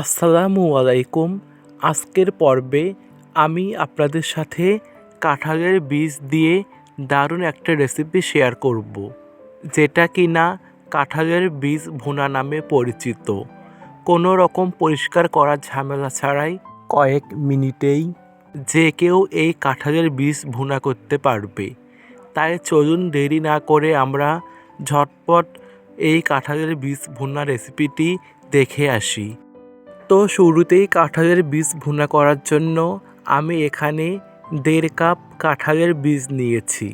আসসালামু আলাইকুম। আজকের পর্বে আমি আপনাদের সাথে কাঁঠালের বীজ দিয়ে দারুণ একটা রেসিপি শেয়ার করব। যেটা কি না কাঁঠালের বীজ ভুনা নামে পরিচিত। কোনো রকম পরিষ্কার করার ঝামেলা ছাড়াই কয়েক মিনিটেই যে কেউ এই কাঁঠালের বীজ ভুনা করতে পারবে। তাই চলুন দেরি না করে আমরা ঝটপট এই কাঁঠালের বীজ ভুনা রেসিপিটি দেখে আসি। তো শুরুতেই কাঁঠালের বীজ ভুনা করার জন্য আমি এখানে দেড় কাপ কাঁঠালের বীজ নিয়েছি।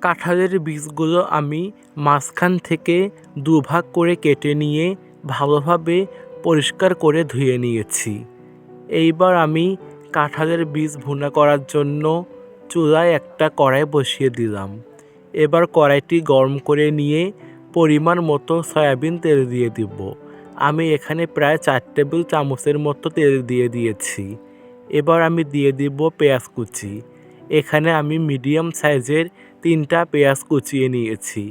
কাঁঠালের বীজগুলো আমি মাঝখান থেকে দুভাগ করে কেটে নিয়ে ভালোভাবে পরিষ্কার করে ধুয়ে নিয়েছি। এইবার আমি কাঁঠালের বীজ ভুনা করার জন্য চুলায় একটা কড়াই বসিয়ে দিলাম। এবার কড়াইটি গরম করে নিয়ে পরিমাণ মতো সয়াবিন তেল দিয়ে দিব। আমি এখানে প্রায় চার টেবিল চামচের মতো তেল দিয়ে দিয়েছি। এবার আমি দিয়ে দিব পেঁয়াজ কুচি। এখানে আমি মিডিয়াম সাইজের তিনটা পেঁয়াজ কুচিয়ে নিয়েছি।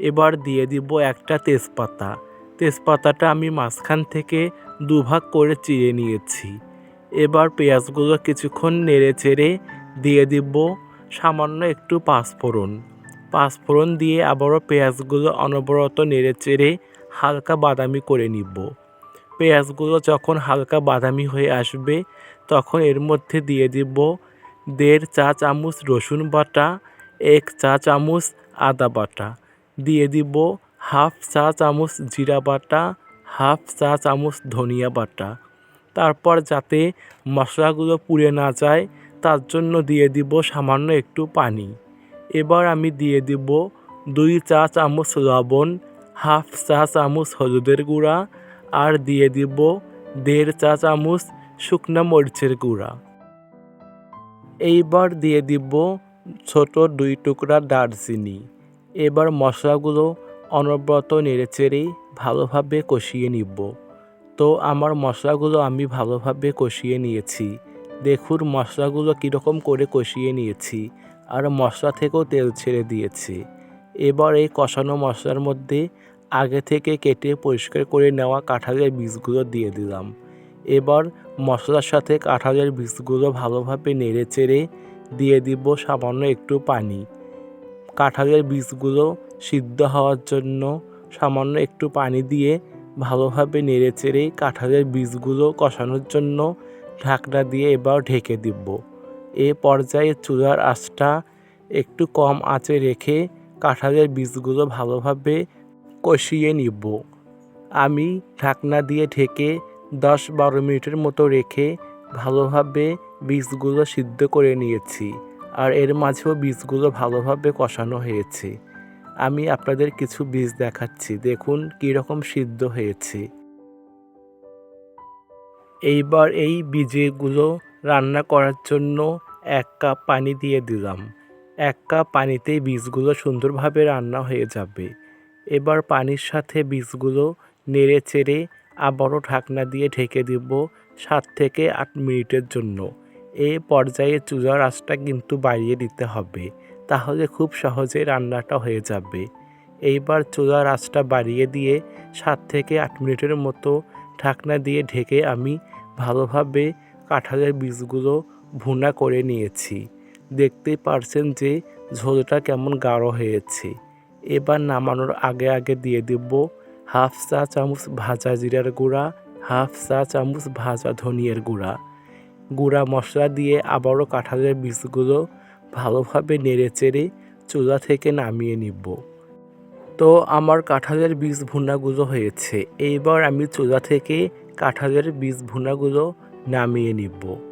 এবার দিয়ে দিব একটা তেজপাতা। তেজপাতাটা আমি মাঝখান থেকে দুভাগ করে চিড়ে নিয়েছি। এবার পেঁয়াজগুলো কিছুক্ষণ নেড়ে চেড়ে দিয়ে দিব সামান্য একটু পাঁচফোড়ন। পাঁচফোড়ন দিয়ে আবারও পেঁয়াজগুলো অনবরত নেড়ে চেড়ে হালকা বাদামি করে নিব। পেঁয়াজগুলো যখন হালকা বাদামি হয়ে আসবে, তখন এর মধ্যে দিয়ে দিব দেড় চা চামচ রসুন বাটা, এক চা চামচ আদা বাটা। দিয়ে দিব হাফ চা চামচ জিরা বাটা, হাফ চা চামচ ধনিয়া বাটা। তারপর যাতে মশলাগুলো পুড়ে না যায়, তার জন্য দিয়ে দিব সামান্য একটু পানি। এবার আমি দিয়ে দিব দুই চা চামচ লবণ হাফ চা চামচ হলুদের গুঁড়া আর দিয়ে দিব দেড় চা চামচ শুকনো মরিচের গুঁড়া। এইবার দিয়ে দিব ছোট দুই টুকরা দারচিনি। এবার মশলাগুলো অনবরত নেড়েচেড়েই ভালোভাবে কষিয়ে নিব। তো আমার মশলাগুলো আমি ভালোভাবে কষিয়ে নিয়েছি। দেখুন মশলাগুলো কীরকম করে কষিয়ে নিয়েছি। আর মশলা থেকেও তেল ছেড়ে দিয়েছি। এবার এই কষানো মশলার মধ্যে আগে থেকে কেটে পরিষ্কার করে নেওয়া কাঁঠালের বীজগুলো দিয়ে দিলাম। এবার মশলার সাথে কাঁঠালের বীজগুলো ভালোভাবে নেড়ে চেড়ে দিয়ে দিব সামান্য একটু পানি। কাঁঠালের বীজগুলো সিদ্ধ হওয়ার জন্য সামান্য একটু পানি দিয়ে ভালোভাবে নেড়ে চেড়ে কাঁঠালের বীজগুলো কষানোর জন্য ঢাকনা দিয়ে এবার ঢেকে দিব। এ পর্যায়ে চুলার আঁচটা একটু কম আঁচে রেখে কাঁঠালের বীজগুলো ভালোভাবে কষিয়ে নিব। আমি ঢাকনা দিয়ে ঢেকে দশ বারো মিনিটের মতো রেখে ভালোভাবে বীজগুলো সিদ্ধ করে নিয়েছি আর এর মাঝেও বীজগুলো ভালোভাবে কষানো হয়েছে। আমি আপনাদের কিছু বীজ দেখাচ্ছি, দেখুন কীরকম সিদ্ধ হয়েছে। এইবার এই বীজগুলো রান্না করার জন্য এক কাপ পানি দিয়ে দিলাম। এক কাপ পানিতেই বীজগুলো সুন্দরভাবে রান্না হয়ে যাবে। এবার পানির সাথে বীজগুলো নেড়ে চেড়ে আবারও ঢাকনা দিয়ে ঢেকে দিব সাত থেকে আট মিনিটের জন্য। এ পর্যায়ে চুলার আঁচটা কিন্তু বাড়িয়ে দিতে হবে, তাহলে খুব সহজে রান্নাটা হয়ে যাবে। এইবার চুলার আঁচটা বাড়িয়ে দিয়ে সাত থেকে আট মিনিটের মতো ঢাকনা দিয়ে ঢেকে আমি ভালোভাবে কাঁঠালের বীজগুলো ভুনা করে নিয়েছি। দেখতেই পারছেন যে ঝোলটা কেমন গাঢ় হয়েছে। এবার নামানোর আগে আগে দিয়ে দেব হাফ চা চামচ ভাজা জিরার গুঁড়া, হাফ চা চামচ ভাজা ধনিয়ার গুঁড়া। গুঁড়া মশলা দিয়ে আবারও কাঁঠালের বীজগুলো ভালোভাবে নেড়ে চেড়ে চুলা থেকে নামিয়ে নিব। তো আমার কাঁঠালের বীজ ভুনাগুলো হয়েছে, এইবার আমি চুলা থেকে কাঁঠালের বীজ ভুনাগুলো নামিয়ে নিব।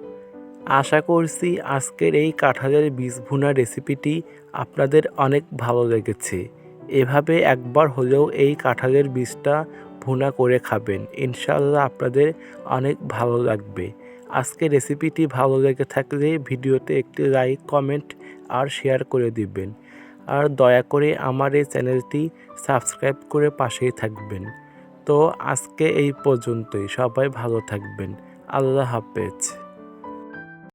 আশা করছি আজকের এই কাঁঠালের বীজ ভুনা রেসিপিটি আপনাদের অনেক ভালো লেগেছে। এভাবে একবার হলেও এই কাঁঠালের বীজটা ভুনা করে খাবেন। ইনশাল্লাহ আপনাদের অনেক ভালো লাগবে। আজকে রেসিপিটি ভালো লেগে থাকলে ভিডিওতে একটি লাইক কমেন্ট আর শেয়ার করে দিবেন। আর দয়া করে আমার এই চ্যানেলটি সাবস্ক্রাইব করে পাশেই থাকবেন। তো আজকে এই পর্যন্তই। সবাই ভালো থাকবেন। আল্লাহ হাফেজ।